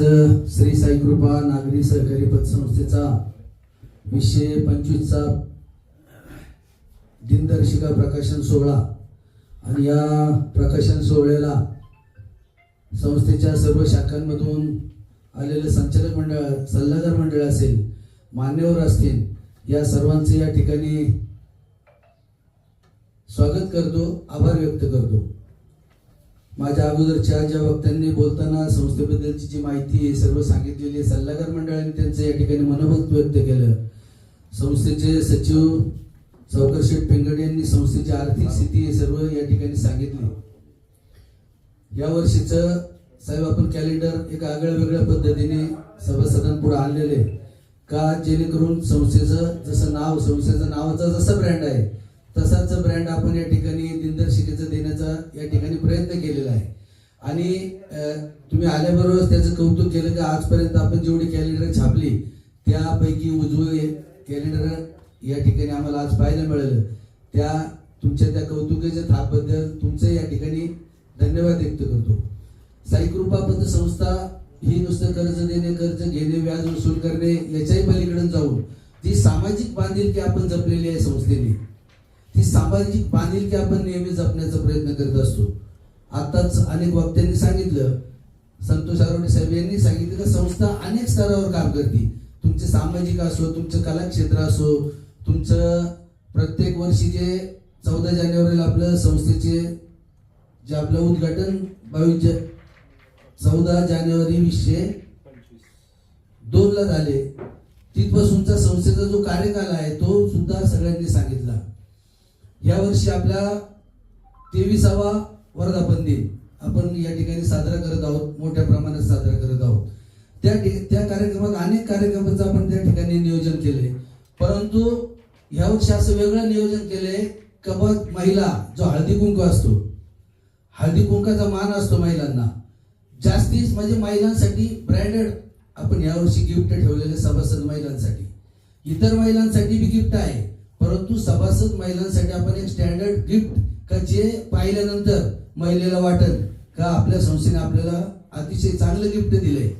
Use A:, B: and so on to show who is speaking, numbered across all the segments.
A: आज श्री साईकृपा नागरी सहकारी पतसंस्थेचा विषय पंचवीसचा दिनदर्शिका प्रकाशन सोहळा. आणि या प्रकाशन सोहळ्याला संस्थेच्या सर्व शाखांमधून आलेले संचालक मंडळ सल्लागार मंडळ असेल मान्यवर असतील या सर्वांचे या ठिकाणी स्वागत करतो आभार व्यक्त करतो. माझ्या अगोदरच्या ज्या वक्त्यांनी बोलताना संस्थेबद्दलची जी माहिती आहे सर्व सांगितलेली आहे सल्लागार मंडळाने त्यांचं या ठिकाणी मनोभक्त व्यक्त केलं. संस्थेचे सचिव सावकर शेठ पेंगडे यांनी संस्थेची आर्थिक स्थिती हे सर्व या ठिकाणी सांगितली. या वर्षीचं साहेब आपण कॅलेंडर एका आगळ्या वेगळ्या पद्धतीने सभासदांपुढे आणलेले आहे. का? जेणेकरून संस्थेचं जसं नाव संस्थेचं नावाचा जसा ब्रँड आहे तसाच ब्रँड आपण या ठिकाणी दिनदर्शिकेचं देण्याचा या ठिकाणी आणि तुम्ही आल्याबरोबर त्याचं कौतुक केलं की आजपर्यंत आपण जेवढी कॅलेंडर छापली त्यापैकी उजवे कॅलेंडर या ठिकाणी आम्हाला आज पाहायला मिळालं. त्या तुमच्या त्या कौतुकाच्या थापबद्दल तुमचं या ठिकाणी धन्यवाद व्यक्त करतो. साईकृपा पतसंस्था ही नुसतं कर्ज देणे कर्ज घेणे व्याज वसूल करणे याच्याही पलीकडून जाऊन जी सामाजिक बांधिलकी आपण जपलेली आहे संस्थेने ती सामाजिक बांधिलकी आपण नेहमी जपण्याचा प्रयत्न करत असतो. आताच अनेक वक्त्यांनी सांगितलं. संतोष आरोडे साहेब यांनी सांगितलं की संस्था अनेक स्तरावर काम करते. तुमचे सामाजिक असो तुमचं कलाक्षेत्र असो तुमचं प्रत्येक वर्षी जे चौदा जानेवारीला आपलं संस्थेचे जे आपलं उद्घाटन बावीस चौदा जानेवारी वीसशे दोनला झाले. तिथपासूनचा संस्थेचा जो कार्यकाल आहे तो सुद्धा सगळ्यांनी सांगितला. या वर्षी आपला तेविसावा वर्धापन दिन आपण या ठिकाणी साजरा करत आहोत मोठ्या प्रमाणात साजरा करत आहोत. त्या त्या कार्यक्रमात अनेक कार्यक्रमाचं आपण त्या ठिकाणी नियोजन केले परंतु ह्या वर्षी असं वेगळं नियोजन केले कबत महिला जो हळदी कुंकू असतो. हळदी कुंकाचा मान असतो महिलांना. जास्तीच म्हणजे महिलांसाठी ब्रँडेड आपण यावर्षी गिफ्ट ठेवलेले सभासद महिलांसाठी. इतर महिलांसाठी बी गिफ्ट आहे परंतु सभासद महिलांसाठी आपण एक स्टँडर्ड गिफ्ट का जे पाहिल्यानंतर महिलेला वाटेल का आपल्या संस्थेने आपल्याला अतिशय चांगलं गिफ्ट दिलंय?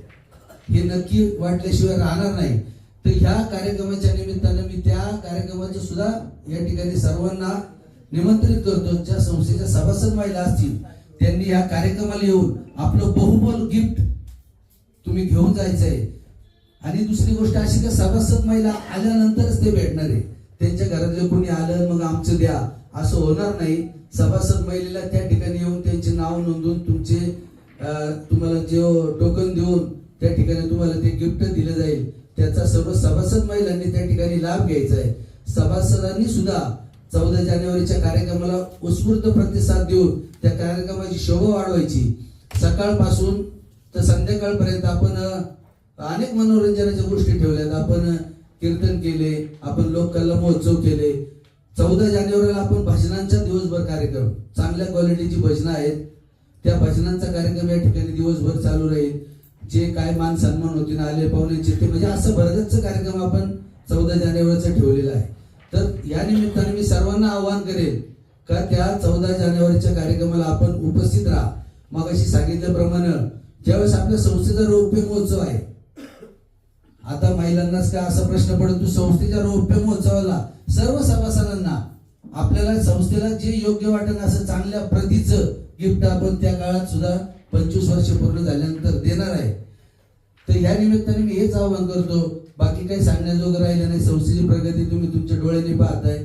A: हे नक्की वाटल्याशिवाय राहणार नाही. तर ह्या कार्यक्रमाच्या निमित्तानं मी त्या कार्यक्रमाचं सुद्धा या ठिकाणी सर्वांना निमंत्रित करतो. ज्या संस्थेच्या सभासद महिला असतील त्यांनी या कार्यक्रमाला येऊन आपलं बहुबल गिफ्ट तुम्ही घेऊन जायचंय. आणि दुसरी गोष्ट अशी का सभासद महिला आल्यानंतरच ते भेटणार आहे. त्यांच्या घरातले कोणी आलं मग आमचं द्या. असं होणार नाही. सभासद महिलेला त्या ठिकाणी येऊन त्यांचे नाव नोंदवून तुमचे तुम्हाला जे टोकन देऊन त्या ठिकाणी तुम्हाला ते गिफ्ट दिलं जाईल. त्याचा सर्व सभासद महिलांनी त्या ठिकाणी लाभ घ्यायचा आहे. सभासदांनी सुद्धा चौदा जानेवारीच्या कार्यक्रमाला उत्स्फूर्त प्रतिसाद देऊन त्या कार्यक्रमाची शोभा वाढवायची. सकाळपासून तर संध्याकाळपर्यंत आपण अनेक मनोरंजनाच्या गोष्टी ठेवल्यात. आपण कीर्तन केले आपण लोककला महोत्सव केले चौदा जानेवारीला आपण भजनांचा दिवसभर कार्यक्रम चांगल्या क्वालिटीची भजनं आहेत. त्या भजनांचा कार्यक्रम या ठिकाणी दिवसभर चालू राहील. जे काय मान सन्मान होतील आले पाहुण्यांचे ते म्हणजे असं भरगतचं कार्यक्रम आपण चौदा जानेवारीचा ठेवलेला आहे. तर या निमित्ताने मी सर्वांना आवाहन करेन का त्या चौदा जानेवारीच्या कार्यक्रमाला आपण उपस्थित राहा. मग अशी सांगितल्याप्रमाणे ज्यावेळेस आपल्या संस्थेचा रौप्य महोत्सव आहे आता महिलांनाच काय असा प्रश्न पडतो? संस्थेच्या रौप्य महोत्सवाला सर्व सभासदांना आपल्याला संस्थेला जे योग्य वाटेल असं चांगल्या प्रतीचं गिफ्ट आपण त्या काळात सुद्धा पंचवीस वर्ष पूर्ण झाल्यानंतर देणार आहे. तर या निमित्ताने मी हेच आवाहन करतो बाकी काही सांगण्याजोगं राहिलं नाही. संस्थेची प्रगती तुम्ही तुमच्या डोळ्यांनी पाहताय.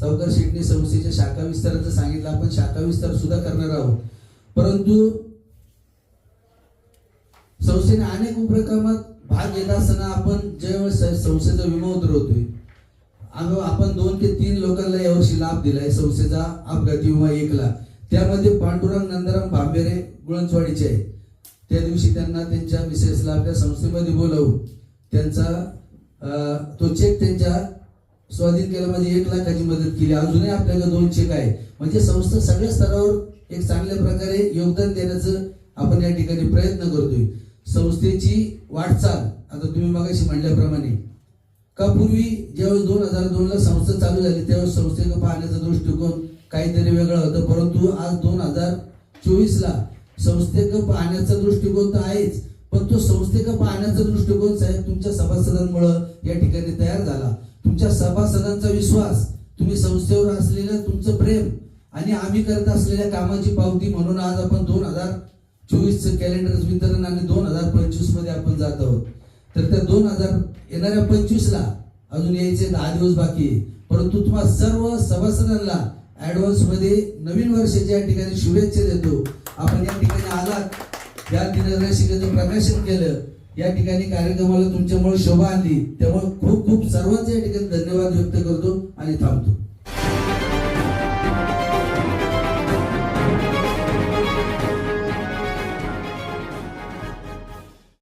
A: सावकार शेटने संस्थेच्या शाखा विस्ताराचं सांगितलं. आपण शाखा विस्तार सुद्धा करणार आहोत. परंतु संस्थेने अनेक उपक्रमात भाग घेत असताना आपण ज्यावेळेस संस्थेचा विमा उतरवतोय आम्ही आपण दोन ते तीन लोकांना यावर्षी लाभ दिलाय संस्थेचा अपघाती विमा एकला. त्यामध्ये पांडुरंग नंदराम भांबेरे गुळंचवाडीचे आहे त्या दिवशी त्यांना त्यांच्या मिसेसला आपल्या संस्थेमध्ये बोलावून त्यांचा तो चेक त्यांच्या स्वाधीन केला म्हणजे एक लाखाची मदत केली. अजूनही आपल्याला दोन चेक आहे म्हणजे संस्था सगळ्या स्तरावर एक चांगल्या प्रकारे योगदान देण्याचं आपण या ठिकाणी प्रयत्न करतोय. संस्थेची वाटचाल आता तुम्ही मगाशी म्हणल्याप्रमाणे का पूर्वी ज्यावेळेस दोन हजार दोन ला संस्था चालू झाली त्यावेळेस संस्थेकडे पाहण्याचा दृष्टिकोन काहीतरी वेगळा होता. परंतु आज दोन हजार चोवीस ला संस्थेकडे पाहण्याचा दृष्टिकोन तर आहेच पण तो संस्थेकडे पाहण्याचा दृष्टिकोन साहेब तुमच्या सभासदांमुळं या ठिकाणी तयार झाला. तुमच्या सभासदांचा विश्वास तुम्ही संस्थेवर असलेलं तुमचं प्रेम आणि आम्ही करत असलेल्या कामाची पावती म्हणून आज आपण दोन चोवीसचं कॅलेंडर वितरण आणि दोन हजार पंचवीसमध्ये आपण जात आहोत. तर त्या दोन हजार येणाऱ्या पंचवीसला अजून यायचे दहा दिवस बाकी परंतु तुम्हाला सर्व सभासदांना ऍडव्हान्समध्ये नवीन वर्षाच्या या ठिकाणी शुभेच्छा देतो. आपण या ठिकाणी आलात. या दिनदर्शिकेचं प्रकाशन केलं. या ठिकाणी कार्यक्रमाला तुमच्यामुळे शोभा आली त्यामुळे खूप खूप सर्वांचे या ठिकाणी धन्यवाद व्यक्त करतो आणि थांबतो.